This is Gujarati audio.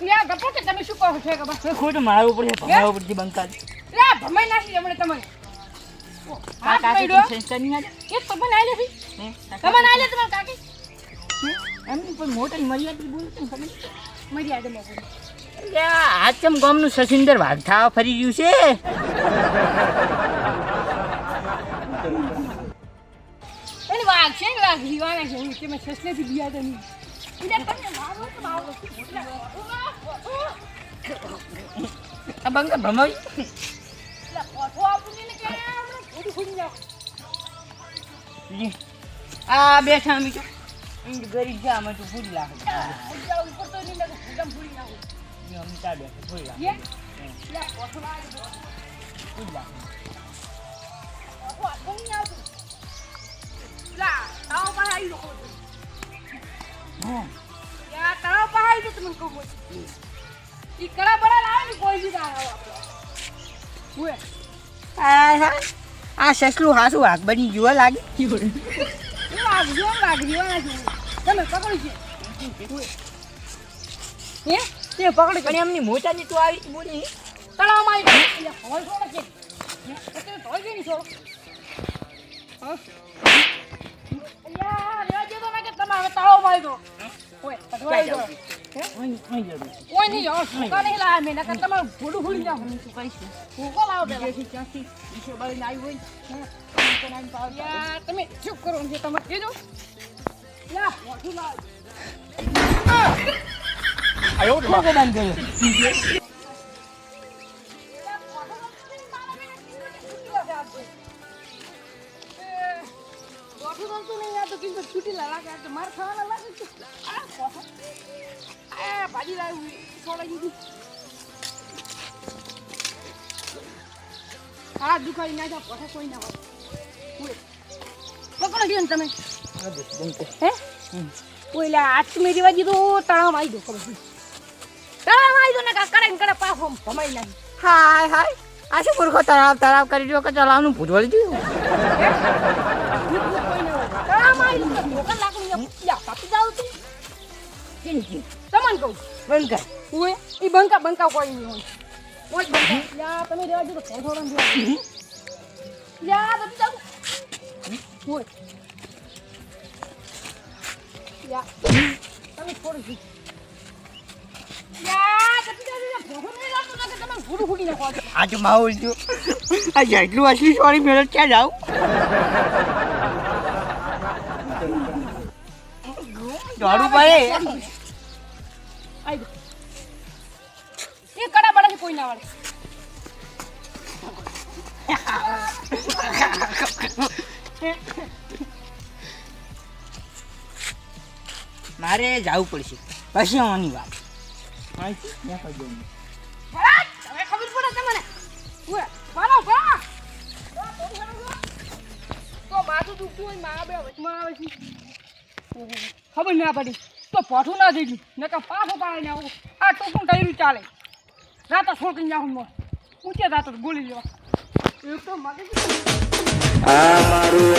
લ્યા ગપો કે તમે શું કહો છો બસ એ ખોટું પડશે બંકા લ્યા ભમાઈ નાખી હમણે તમને હાથ કાકા પડ્યો સેન્સર નહીં આવે એક તો મને આલે હે? તમને આલે તમારા કાકી? એમની પણ મોટી મર્યાદા બોલે છે ને ખબર મરી આડે આ ચમ ગામનું સસિંદર ફરી ગયું છે. એની વાઘ છે ને વાઘ રીવાના છે હું કે મેં સસલેથી બિયા તો નહીં. મારો તો મારો આ બેઠા અમે તો ગરીબ છે અમે તો ફૂલ લાગે ઉપર તો નહીં લાગે ફૂડમ ફૂડી નાખું અમે ચા બેઠા લાગે યે લાગે યા તળાવ પાસે આવી તો તમને કહું ઈ કડા બડા લાવે ને કોઈ બી ના આવે. આપણે આ આ સસલું હાસું આગ બની જોવા લાગે. હું વાઘ જો વાઘ રીવાના છે. તમે પકડી છે. હે? તે પકડી ગણી એમની મોટાની તું આવી બોલી તળાવમાં આવી ગઈ. એટલે હોલ છોડે છે. હે? એટલે ધોઈ ગઈ ની છોડો. હા? અલ્યા રેજો તો ના કે તમે હવે તળાવમાં આવી ગયો ઓય ગયો હે? ઓય નહીં જાઓ સુકા નહીં લાવે મેં નકર તમારું ભૂડું શું કહીશું ભૂકો લાવો પેલા. વિદેશી ક્યાંથી? ઈશ્વર બાળીને આવ્યું હોય હે? તો નામ તમે ચૂપ કરો ને તમે કીધું યા મોઢું લાવ કર્યો હા દુખાઈ ના જાવ પોઠા કોઈ ના હોય. પકડો ગયો ને તમે. હે ઓઈલા આજ મેં રેવા દીધું તળાવ આવી દો ખબર તળાવ આવી દો ને કા કરે ને કરે પાછો ભમાઈ નાખી. હાય હાય. આ શું મૂર્ખો તળાવ તળાવ કરી દો કે તળાવનું ભૂજવાળી જોયું તળાવમાં આવી દો ઢોકર પાપી જાવ તું ચીનકી તમને કહું. બંધ હું એ બંકા બંકા કોઈ નહીં હોય. ઓય બંકા. યા તમે રેવા દીધો થોડો થોડો રેવા યા તમે જાવ. ઓય યા. તમે થોડું જી આજે. માહોલ જો આ જેટલું અસલી સોરી મેળો ક્યાં જાઉં? દોડવું પડે. આઈ એ કડા બડા કોઈ ના વળે. મારે જવું પડશે. પછી આવવાની વાત. માથું દુખતું હોય મારા બે વચમાં આવે છે. ઓહો, ખબર ના પડી. તો પોઠું ના થઈ ગયું. ને તો પાછું પાડી ને આવું આ ટૂંકું કર્યું ચાલે? રાતા છોકરી નાખું મોં? ઊંચે રાતો ગોળી લેવા. એ તો મગજ આ મારું